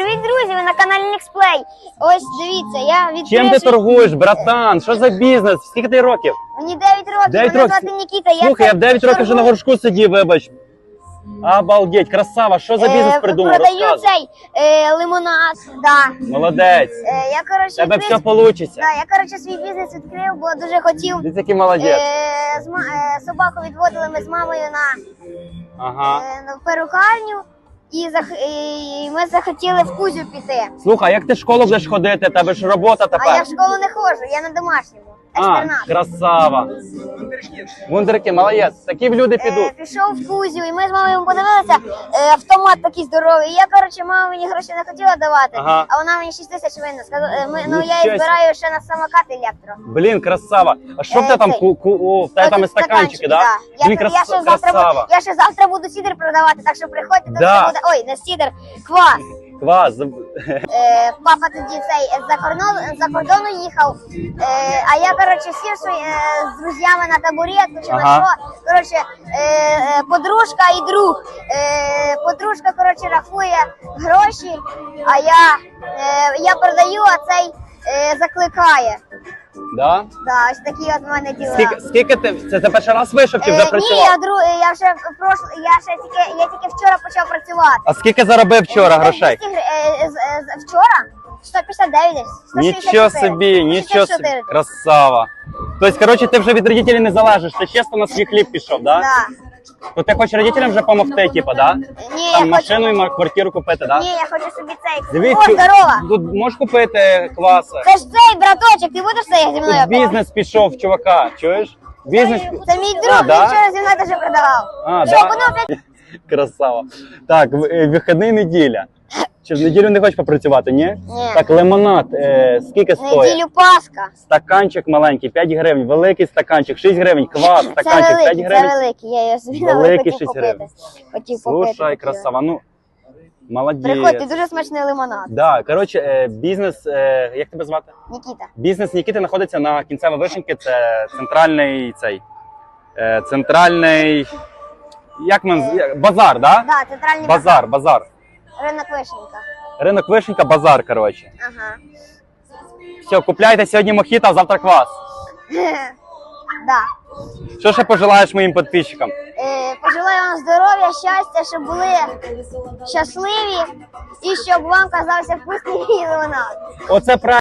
Привіт, друзі! Ви на каналі Nextplay. Ось дивіться, я відкрив... Чим ти торгуєш, братан? Що за бізнес? Скільки ти років? Мені 9 років, Дев'ять мене років? звати Нікіта. Я Слухай, я в 9 років вже на горшку сидів, вибач. Обалдеть, красава, що за бізнес Е, придумав? Продаю Розказуй. цей е, лимонад. Да. Молодець. Е, я, коротше, Тебе відкрив- все вийде. Да, я, коротше, свій бізнес відкрив, бо дуже хотів. Ти такий молодець. Е, з ма- е, собаку відводили ми з мамою на, Ага. е, на перукарню. І, зах... і ми захотіли в Кузю піти. Слухай, як ти в школу будеш ходити? Тебе ж робота А я в школу не ходжу, я на домашньому. А, красава. Вундерки, молодець. Такі люди Е, підуть. пішов в Кузю, і ми з мамою подивилися, е, автомат такий здоровий. І я, коротше, мама мені гроші не хотіла давати, Ага. а вона мені 6 тисяч винна. Сказала, е, ми, ну я Нічого її збираю ще на самокат електро. Блін, красава. А що в Е, тебе там? цей. Ку, ку, о, в тебе там і Ось стаканчики, да? Я, Блін, я, ще завтра, красава. буду- я ще завтра буду сідер продавати, так що приходьте, Да. все буде. Ой, не сідер, квас. Клас. Е, папа тоді цей е, за кордон, за кордону їхав, е, а я коротше сів свої, е, з друзями на табуретку чи на Ага. що. Коротше, е, е, подружка і друг. Е, подружка коротше рахує гроші, а я, е, я продаю, а цей е, закликає. Да? Да, ось такі от в мене діла. Скільки, скільки ти? Це ти перший раз вийшов чи Е, вже ні, працював? я друг, я ще в прошло, я ще тільки, я тільки вчора почав працювати. А скільки заробив вчора грошей? 200 е, е, з- Вчора 159 десь. 164. Нічого собі, нічого собі. 64. Красава. Тобто, коротше, ти вже від родителів не залежиш, ти чисто на свій хліб пішов, да? Да. То ти хочеш родителям вже допомогти, типу, да? Ні, Там я хочу, машину і ма- квартиру купити, да? ні, я хочу собі цей. О, тут- здорова! Тут можеш купити кваси. Це ж цей браточок, ти будеш цей зі мною? Тут бізнес пішов, чувака, чуєш? Бізнес. Це мій А, друг, да? він вчора зі мною теж продавав. А, Що, да? Красава. Так, в- е, вихідний неділя. Чи в неділю не хочеш попрацювати, ні? Ні. Так, лимонад, е, скільки стоїть? Неділю Пасха. Стаканчик маленький, 5 гривень, великий стаканчик, 6 гривень, квас, Це стаканчик, 5 великий, це гривень. великий. Я його собі Великий хотів шість купити. гривень. Хотів. Слушай, хотів. красава, ну, молодець. Приходьте, дуже смачний лимонад. Да, коротше, е, бізнес, е, як тебе звати? Нікіта. Бізнес Нікіти знаходиться на кінцево вишеньки, це центральний цей, е, центральний, як мен, як- базар, да? Да, центральний Базар, базар. Ринок Вишенька. Ринок вишенька, базар, коротше. Ага. Все, купляйте сьогодні мохіто, а завтра квас. Да. Що ще пожелаєш моїм підписчикам? Е, Пожелаю вам здоров'я, щастя, щоб були щасливі і щоб вам казався вкусний лимонад. Оце правильно.